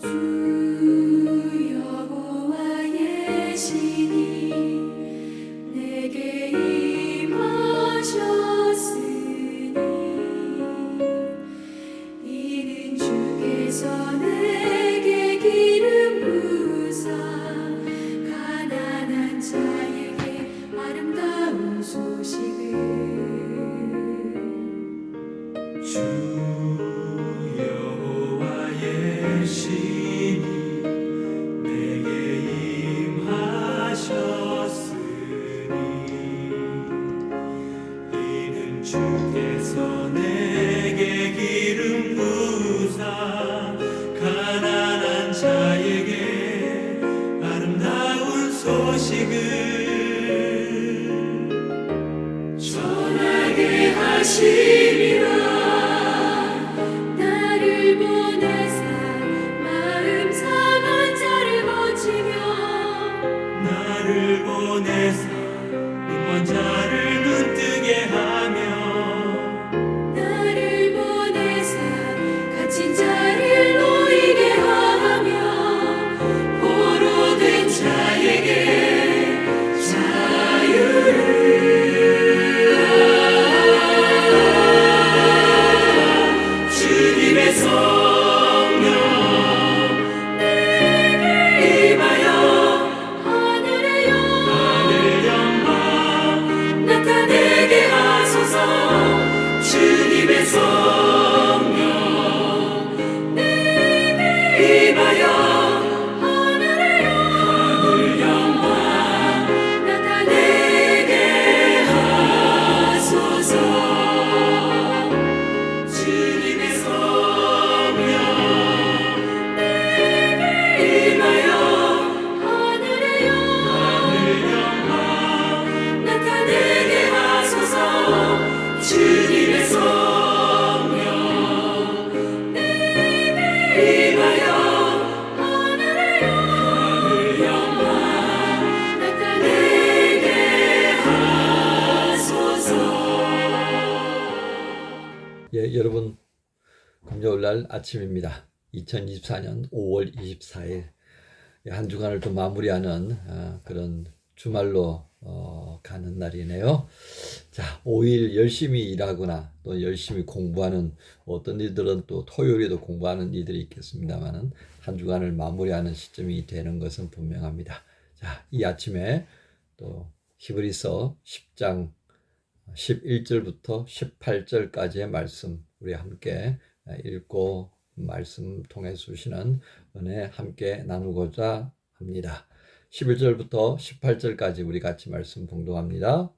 주 여호와의 신이 날 아침입니다. 2024년 5월 24일 예, 한 주간을 또 마무리하는 아, 그런 주말로 어, 가는 날이네요. 자, 5일 열심히 일하거나 또 열심히 공부하는 어떤 이들은 또 토요일에도 공부하는 이들이 있겠습니다만은 한 주간을 마무리하는 시점이 되는 것은 분명합니다. 자, 이 아침에 또 히브리서 10장 11절부터 18절까지의 말씀 우리 함께 읽고 말씀 통해 주시는 은혜 함께 나누고자 합니다. 11절부터 18절까지 우리 같이 말씀 봉독합니다.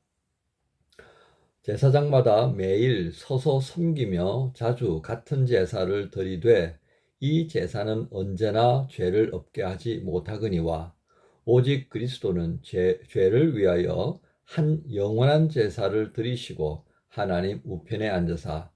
제사장마다 매일 서서 섬기며 자주 같은 제사를 드리되 이 제사는 언제나 죄를 없게 하지 못하거니와 오직 그리스도는 죄, 죄를 위하여 한 영원한 제사를 드리시고 하나님 우편에 앉으사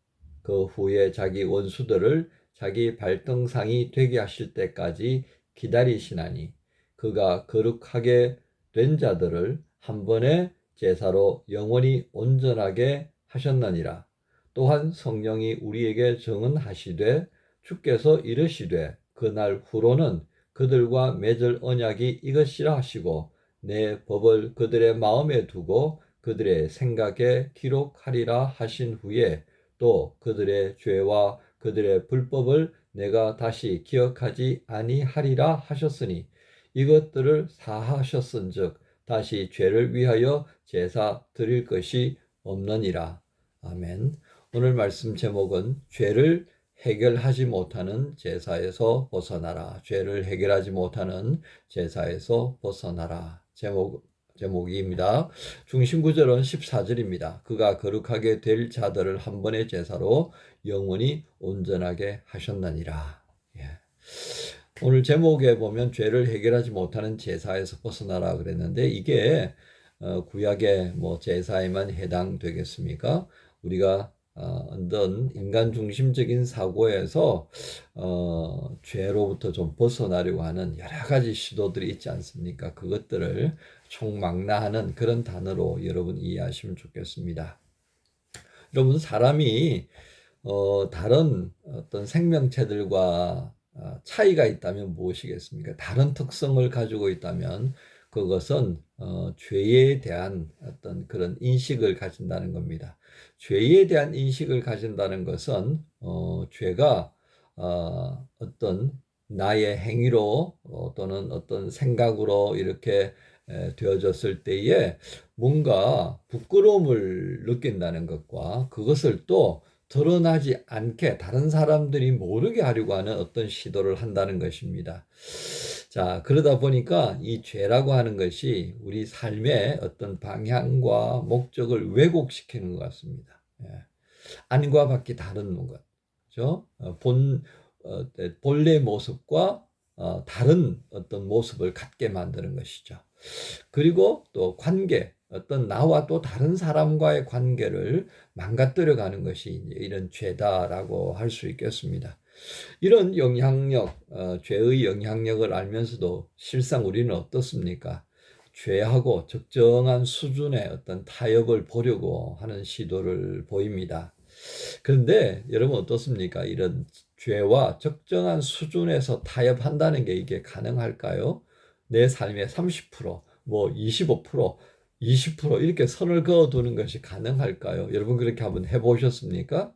그 후에 자기 원수들을 자기 발등상이 되게 하실 때까지 기다리시나니 그가 거룩하게 된 자들을 한 번의 제사로 영원히 온전하게 하셨느니라. 또한 성령이 우리에게 정은하시되 주께서 이르시되 그날 후로는 그들과 맺을 언약이 이것이라 하시고 내 법을 그들의 마음에 두고 그들의 생각에 기록하리라 하신 후에 또 그들의 죄와 그들의 불법을 내가 다시 기억하지 아니하리라 하셨으니 이것들을 사하셨은즉 다시 죄를 위하여 제사 드릴 것이 없느니라. 아멘. 오늘 말씀 제목은 죄를 해결하지 못하는 제사에서 벗어나라. 죄를 해결하지 못하는 제사에서 벗어나라. 제목 제목입니다. 중심 구절은 14절입니다. 그가 거룩하게 될 자들을 한 번의 제사로 영원히 온전하게 하셨느니라. 예. 오늘 제목에 보면 죄를 해결하지 못하는 제사에서 벗어나라 그랬는데 이게 어, 구약의 뭐 제사에만 해당되겠습니까? 우리가 어, 어떤 인간 중심적인 사고에서 어, 죄로부터 좀 벗어나려고 하는 여러 가지 시도들이 있지 않습니까? 그것들을 총망라하는 그런 단어로 여러분 이해하시면 좋겠습니다. 여러분 사람이 어, 다른 어떤 생명체들과 어, 차이가 있다면 무엇이겠습니까? 다른 특성을 가지고 있다면 그것은 어, 죄에 대한 어떤 그런 인식을 가진다는 겁니다. 죄에 대한 인식을 가진다는 것은 어, 죄가 어, 어떤 나의 행위로 어, 또는 어떤 생각으로 이렇게 에, 되어졌을 때에 뭔가 부끄러움을 느낀다는 것과 그것을 또 드러나지 않게 다른 사람들이 모르게 하려고 하는 어떤 시도를 한다는 것입니다. 자, 그러다 보니까 이 죄라고 하는 것이 우리 삶의 어떤 방향과 목적을 왜곡시키는 것 같습니다. 예. 안과 밖이 다른 것. 그죠? 어, 본, 어, 본래 모습과 어, 다른 어떤 모습을 갖게 만드는 것이죠. 그리고 또 관계, 어떤 나와 또 다른 사람과의 관계를 망가뜨려 가는 것이 이런 죄다라고 할 수 있겠습니다. 이런 영향력, 어, 죄의 영향력을 알면서도 실상 우리는 어떻습니까? 죄하고 적정한 수준의 어떤 타협을 보려고 하는 시도를 보입니다. 그런데 여러분 어떻습니까? 이런 죄와 적정한 수준에서 타협한다는 게 이게 가능할까요? 내 삶의 30%, 뭐 25%, 20% 이렇게 선을 그어두는 것이 가능할까요? 여러분 그렇게 한번 해보셨습니까?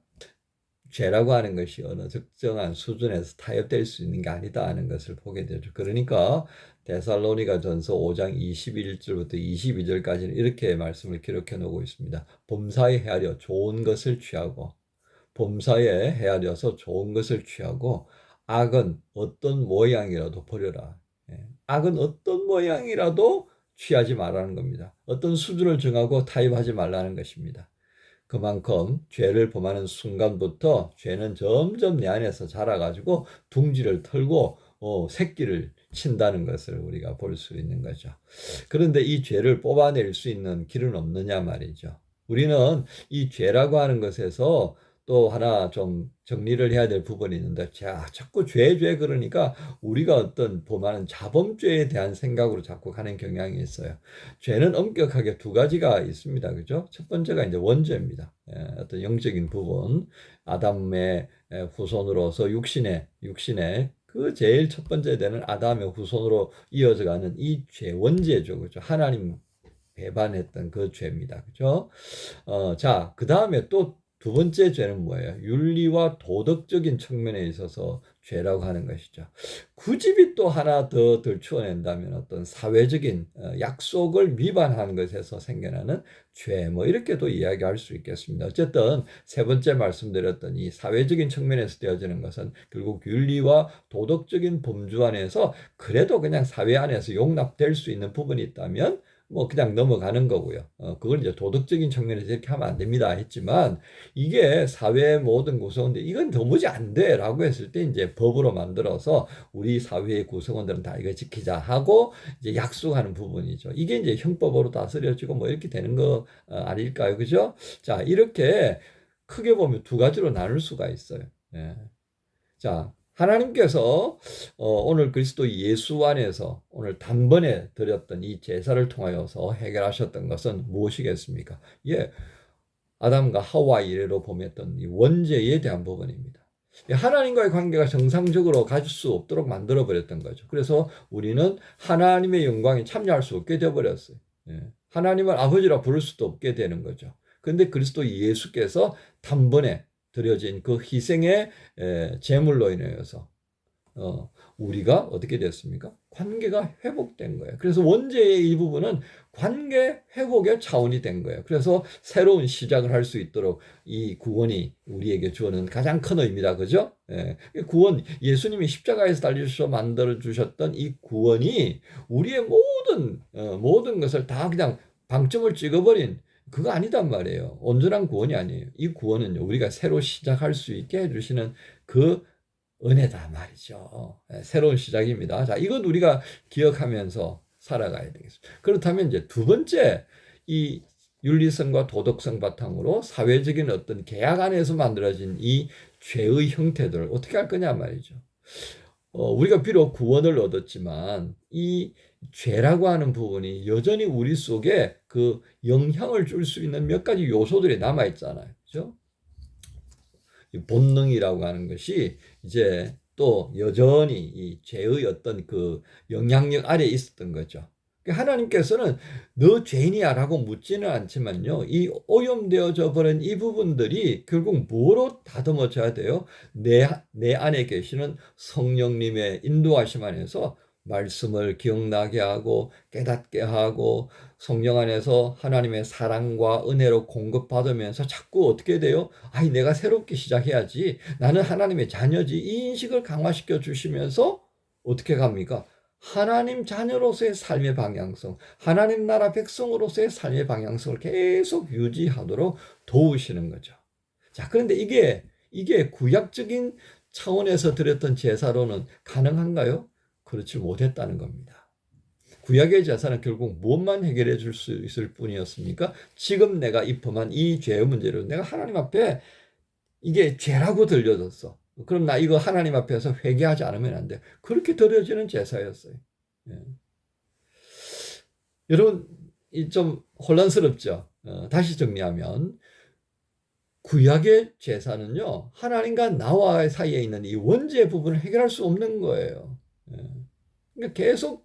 죄라고 하는 것이 어느 적정한 수준에서 타협될 수 있는 게 아니다 하는 것을 보게 되죠. 그러니까 데살로니가 전서 5장 21절부터 22절까지는 이렇게 말씀을 기록해 놓고 있습니다. 범사에 헤아려 좋은 것을 취하고 범사에 헤아려서 좋은 것을 취하고 악은 어떤 모양이라도 버려라. 예. 악은 어떤 모양이라도 취하지 말라는 겁니다. 어떤 수준을 정하고 타협하지 말라는 것입니다. 그만큼 죄를 범하는 순간부터 죄는 점점 내 안에서 자라가지고 둥지를 털고 어, 새끼를 친다는 것을 우리가 볼 수 있는 거죠. 그런데 이 죄를 뽑아낼 수 있는 길은 없느냐 말이죠. 우리는 이 죄라고 하는 것에서 또 하나 좀 정리를 해야 될 부분이 있는데, 자, 자꾸 죄, 죄 그러니까 우리가 어떤 범하는 자범죄에 대한 생각으로 자꾸 가는 경향이 있어요. 죄는 엄격하게 두 가지가 있습니다. 그죠? 첫 번째가 이제 원죄입니다. 예, 어떤 영적인 부분. 아담의 예, 후손으로서 육신의, 육신의 그 제일 첫 번째 되는 아담의 후손으로 이어져 가는 이 죄, 원죄죠. 그죠? 하나님 배반했던 그 죄입니다. 그죠? 어, 자, 그 다음에 또 두 번째 죄는 뭐예요? 윤리와 도덕적인 측면에 있어서 죄라고 하는 것이죠. 굳이 또 하나 더 들추어낸다면 어떤 사회적인 어, 약속을 위반하는 것에서 생겨나는 죄, 뭐 이렇게도 이야기할 수 있겠습니다. 어쨌든 세 번째 말씀드렸던 이 사회적인 측면에서 되어지는 것은 결국 윤리와 도덕적인 범주 안에서 그래도 그냥 사회 안에서 용납될 수 있는 부분이 있다면 뭐 그냥 넘어가는 거고요. 어, 그걸 이제 도덕적인 측면에서 이렇게 하면 안 됩니다 했지만 이게 사회의 모든 구성원들 이건 도무지 안 돼라고 했을 때 이제 법으로 만들어서 우리 사회의 구성원들은 다 이거 지키자 하고 이제 약속하는 부분이죠. 이게 이제 형법으로 다스려지고 뭐 이렇게 되는 거 어, 아닐까요? 그죠? 자, 이렇게 크게 보면 두 가지로 나눌 수가 있어요. 예. 자, 하나님께서 어, 오늘 그리스도 예수 안에서 오늘 단번에 드렸던 이 제사를 통하여서 해결하셨던 것은 무엇이겠습니까? 예, 아담과 하와 이래로 범했던 이 원죄에 대한 부분입니다. 하나님과의 관계가 정상적으로 가질 수 없도록 만들어 버렸던 거죠. 그래서 우리는 하나님의 영광에 참여할 수 없게 되어 버렸어요. 예. 하나님을 아버지라 부를 수도 없게 되는 거죠. 근데 그리스도 예수께서 단번에 드려진 그 희생의 제물로 인하여서 어, 우리가 어떻게 됐습니까? 관계가 회복된 거예요. 그래서 원죄의 일부분은 관계 회복의 차원이 된 거예요. 그래서 새로운 시작을 할 수 있도록 이 구원이 우리에게 주어는 가장 큰 의미다. 그죠? 예. 구원, 예수님이 십자가에서 달리셔서 만들어 주셨던 이 구원이 우리의 모든, 어, 모든 것을 다 그냥 방점을 찍어버린 그거 아니단 말이에요. 온전한 구원이 아니에요. 이 구원은요, 우리가 새로 시작할 수 있게 해주시는 그 은혜다 말이죠. 네, 새로운 시작입니다. 자, 이건 우리가 기억하면서 살아가야 되겠습니다. 그렇다면 이제 두 번째, 이 윤리성과 도덕성 바탕으로 사회적인 어떤 계약 안에서 만들어진 이 죄의 형태들을 어떻게 할 거냐 말이죠. 어, 우리가 비록 구원을 얻었지만 이 죄라고 하는 부분이 여전히 우리 속에 그 영향을 줄 수 있는 몇 가지 요소들이 남아 있잖아요. 그죠? 본능이라고 하는 것이 이제 또 여전히 이 죄의 어떤 그 영향력 아래에 있었던 거죠. 그러니까 하나님께서는 너 죄인이야라고 묻지는 않지만요. 이 오염되어져 버린 이 부분들이 결국 뭐로 다듬어져야 돼요? 내, 내 안에 계시는 성령님의 인도하심 안에서 말씀을 기억나게 하고 깨닫게 하고 성령 안에서 하나님의 사랑과 은혜로 공급받으면서 자꾸 어떻게 돼요? 아이 내가 새롭게 시작해야지. 나는 하나님의 자녀지. 이 인식을 강화시켜 주시면서 어떻게 갑니까? 하나님 자녀로서의 삶의 방향성, 하나님 나라 백성으로서의 삶의 방향성을 계속 유지하도록 도우시는 거죠. 자, 그런데 이게 이게 구약적인 차원에서 드렸던 제사로는 가능한가요? 그렇지 못했다는 겁니다. 구약의 제사는 결국 무엇만 해결해 줄 수 있을 뿐이었습니까? 지금 내가 입험한 이 죄의 문제를 내가 하나님 앞에 이게 죄라고 들려졌어. 그럼 나 이거 하나님 앞에서 회개하지 않으면 안 돼. 그렇게 드려지는 제사였어요. 예. 여러분, 이좀 혼란스럽죠? 어, 다시 정리하면, 구약의 제사는요, 하나님과 나와 사이에 있는 이 원죄 부분을 해결할 수 없는 거예요. 예. 그러니까 계속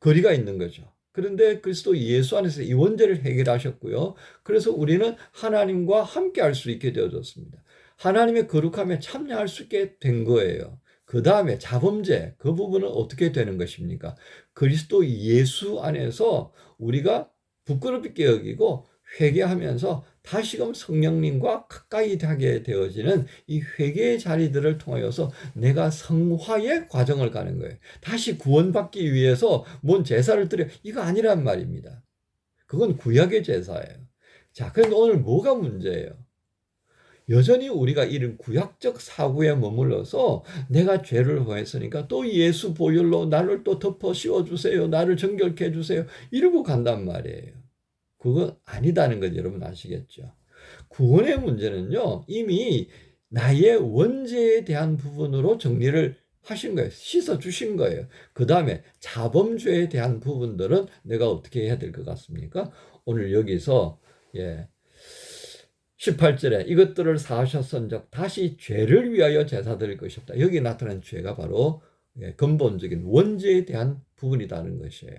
거리가 있는 거죠. 그런데 그리스도 예수 안에서 이 원죄를 해결하셨고요. 그래서 우리는 하나님과 함께 할 수 있게 되어졌습니다. 하나님의 거룩함에 참여할 수 있게 된 거예요. 그 다음에 자범죄, 그 부분은 어떻게 되는 것입니까? 그리스도 예수 안에서 우리가 부끄럽게 여기고 회개하면서 다시금 성령님과 가까이 하게 되어지는 이 회개의 자리들을 통하여서 내가 성화의 과정을 가는 거예요. 다시 구원받기 위해서 뭔 제사를 드려 이거 아니란 말입니다. 그건 구약의 제사예요. 자, 그런데 오늘 뭐가 문제예요? 여전히 우리가 이런 구약적 사고에 머물러서 내가 죄를 범했으니까 또 예수 보혈로 나를 또 덮어 씌워 주세요. 나를 정결케 해 주세요. 이러고 간단 말이에요. 그거 아니다는 건 여러분 아시겠죠? 구원의 문제는요. 이미 나의 원죄에 대한 부분으로 정리를 하신 거예요. 씻어 주신 거예요. 그 다음에 자범죄에 대한 부분들은 내가 어떻게 해야 될 것 같습니까? 오늘 여기서 예, 18절에 이것들을 사하셨은 적 다시 죄를 위하여 제사 드릴 것이 없다. 여기 나타난 죄가 바로 예, 근본적인 원죄에 대한 부분이라는 것이에요.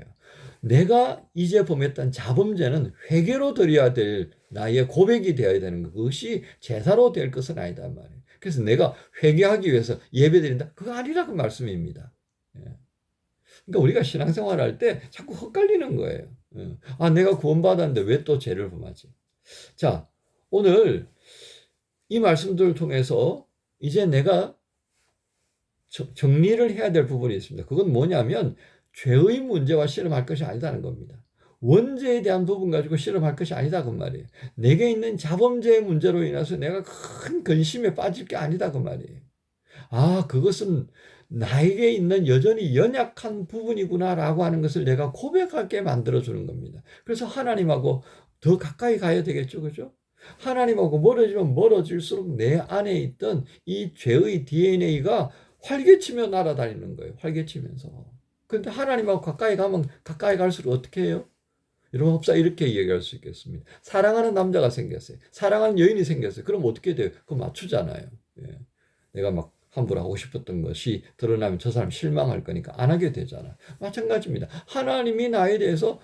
내가 이제 범했던 자범죄는 회개로 드려야 될 나의 고백이 되어야 되는 것. 그것이 제사로 될 것은 아니다 말이에요. 그래서 내가 회개하기 위해서 예배 드린다. 그거 아니라고 말씀입니다. 예. 그러니까 우리가 신앙생활 할 때 자꾸 헛갈리는 거예요. 예. 아, 내가 구원받았는데 왜 또 죄를 범하지? 자, 오늘 이 말씀들을 통해서 이제 내가 정리를 해야 될 부분이 있습니다. 그건 뭐냐면 죄의 문제와 실험할 것이 아니다는 겁니다. 원죄에 대한 부분 가지고 실험할 것이 아니다 그 말이에요. 내게 있는 자범죄의 문제로 인해서 내가 큰 근심에 빠질 게 아니다 그 말이에요. 아 그것은 나에게 있는 여전히 연약한 부분이구나라고 하는 것을 내가 고백하게 만들어 주는 겁니다. 그래서 하나님하고 더 가까이 가야 되겠죠, 그죠? 하나님하고 멀어지면 멀어질수록 내 안에 있던 이 죄의 DNA가 활개치며 날아다니는 거예요. 활개치면서. 근데 하나님하고 가까이 가면 가까이 갈수록 어떻게 해요? 여러분 흡사 이렇게 얘기할 수 있겠습니다. 사랑하는 남자가 생겼어요. 사랑하는 여인이 생겼어요. 그럼 어떻게 돼요? 그거 맞추잖아요. 예. 내가 막 함부로 하고 싶었던 것이 드러나면 저 사람 실망할 거니까 안 하게 되잖아. 마찬가지입니다. 하나님이 나에 대해서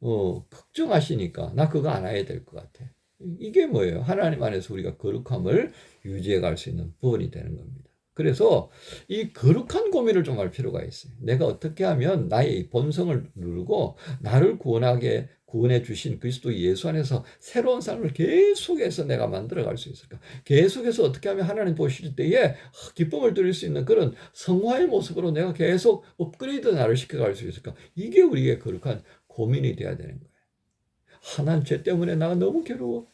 어, 걱정하시니까 나 그거 안 해야 될 것 같아. 이게 뭐예요? 하나님 안에서 우리가 거룩함을 유지해 갈 수 있는 부분이 되는 겁니다. 그래서 이 거룩한 고민을 좀 할 필요가 있어요. 내가 어떻게 하면 나의 본성을 누르고 나를 구원하게 구원해 주신 그리스도 예수 안에서 새로운 삶을 계속해서 내가 만들어 갈 수 있을까? 계속해서 어떻게 하면 하나님 보실 때에 기쁨을 드릴 수 있는 그런 성화의 모습으로 내가 계속 업그레이드 나를 시켜갈 수 있을까? 이게 우리의 거룩한 고민이 돼야 되는 거예요. 하나님 죄 때문에 나가 너무 괴로워.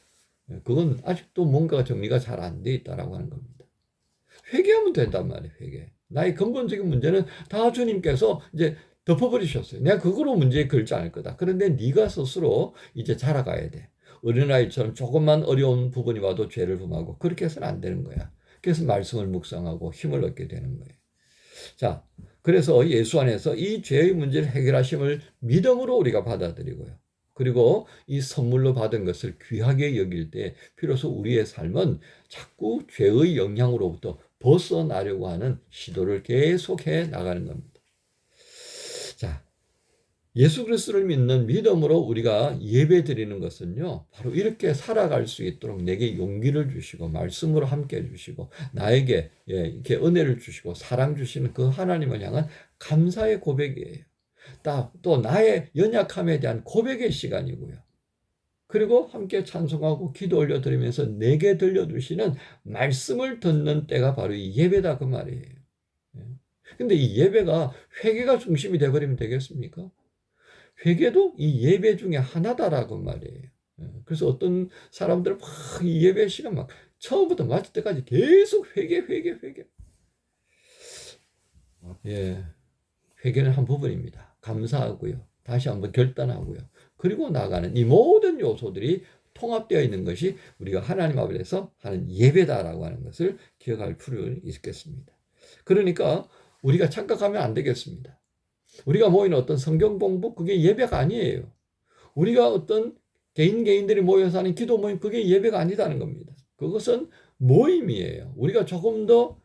그건 아직도 뭔가 정리가 잘 안 돼 있다라고 하는 겁니다. 회개하면 된단 말이에요, 회개. 나의 근본적인 문제는 다 주님께서 이제 덮어버리셨어요. 내가 그거로 문제에 걸지 않을 거다. 그런데 네가 스스로 이제 자라가야 돼. 어린아이처럼 조금만 어려운 부분이 와도 죄를 범하고 그렇게 해서는 안 되는 거야. 그래서 말씀을 묵상하고 힘을 얻게 되는 거예요. 자, 그래서 예수 안에서 이 죄의 문제를 해결하심을 믿음으로 우리가 받아들이고요. 그리고 이 선물로 받은 것을 귀하게 여길 때 비로소 우리의 삶은 자꾸 죄의 영향으로부터 벗어나려고 하는 시도를 계속해 나가는 겁니다. 자, 예수 그리스도를 믿는 믿음으로 우리가 예배 드리는 것은요, 바로 이렇게 살아갈 수 있도록 내게 용기를 주시고, 말씀으로 함께 해주시고, 나에게 예, 이렇게 은혜를 주시고, 사랑 주시는 그 하나님을 향한 감사의 고백이에요. 또, 또 나의 연약함에 대한 고백의 시간이고요. 그리고 함께 찬송하고 기도 올려드리면서 내게 들려주시는 말씀을 듣는 때가 바로 이 예배다 그 말이에요. 예. 근데 이 예배가 회개가 중심이 돼버리면 되겠습니까? 회개도 이 예배 중에 하나다라고 말이에요. 예. 그래서 어떤 사람들은 막이 예배 시간 막 처음부터 마칠 때까지 계속 회개, 회개, 회개. 예. 회개는 한 부분입니다. 감사하고요. 다시 한번 결단하고요. 그리고 나가는 이 모든 요소들이 통합되어 있는 것이 우리가 하나님 앞에서 하는 예배다라고 하는 것을 기억할 필요가 있겠습니다. 그러니까 우리가 착각하면 안 되겠습니다. 우리가 모이는 어떤 성경 공부 그게 예배가 아니에요. 우리가 어떤 개인 개인들이 모여서 하는 기도 모임 그게 예배가 아니다는 겁니다. 그것은 모임이에요. 우리가 조금 더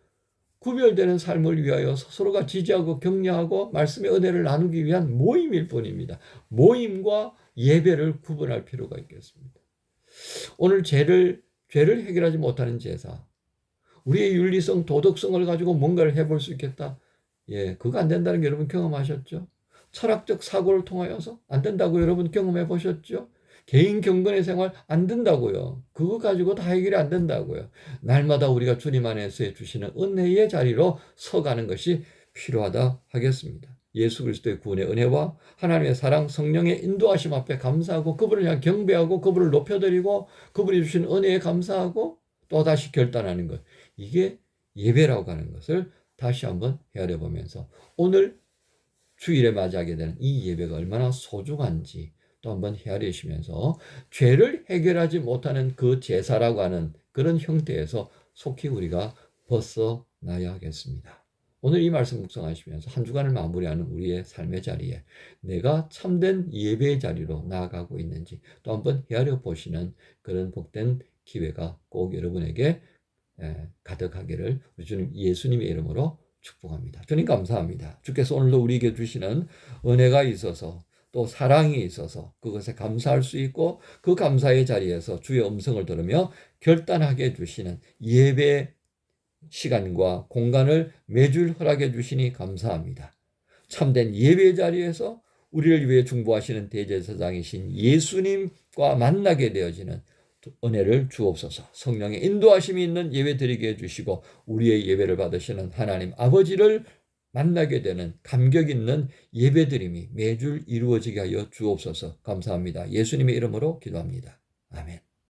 구별되는 삶을 위하여 서로가 지지하고 격려하고 말씀의 은혜를 나누기 위한 모임일 뿐입니다. 모임과 예배를 구분할 필요가 있겠습니다. 오늘 죄를 죄를 해결하지 못하는 제사, 우리의 윤리성, 도덕성을 가지고 뭔가를 해볼 수 있겠다. 예, 그거 안 된다는 게 여러분 경험하셨죠? 철학적 사고를 통하여서 안 된다고 여러분 경험해 보셨죠? 개인 경건의 생활 안 된다고요. 그거 가지고 다 해결이 안 된다고요. 날마다 우리가 주님 안에서 주시는 은혜의 자리로 서가는 것이 필요하다 하겠습니다. 예수 그리스도의 구원의 은혜와 하나님의 사랑, 성령의 인도하심 앞에 감사하고 그분을 향해 경배하고 그분을 높여드리고 그분이 주신 은혜에 감사하고 또다시 결단하는 것. 이게 예배라고 하는 것을 다시 한번 헤아려 보면서 오늘 주일에 맞이하게 되는 이 예배가 얼마나 소중한지 또 한번 헤아리시면서 죄를 해결하지 못하는 그 제사라고 하는 그런 형태에서 속히 우리가 벗어나야 하겠습니다. 오늘 이 말씀 묵상하시면서 한 주간을 마무리하는 우리의 삶의 자리에 내가 참된 예배의 자리로 나아가고 있는지 또 한번 헤아려 보시는 그런 복된 기회가 꼭 여러분에게 가득하기를 우리 주님 예수님의 이름으로 축복합니다. 주님 감사합니다. 주께서 오늘도 우리에게 주시는 은혜가 있어서 또 사랑이 있어서 그것에 감사할 수 있고 그 감사의 자리에서 주의 음성을 들으며 결단하게 해주시는 예배 시간과 공간을 매주 허락해 주시니 감사합니다. 참된 예배 자리에서 우리를 위해 중보하시는 대제사장이신 예수님과 만나게 되어지는 은혜를 주옵소서. 성령의 인도하심이 있는 예배 드리게 해주시고 우리의 예배를 받으시는 하나님 아버지를 만나게 되는 감격 있는 예배 드림이 매주 이루어지게 하여 주옵소서. 감사합니다. 예수님의 이름으로 기도합니다. 아멘.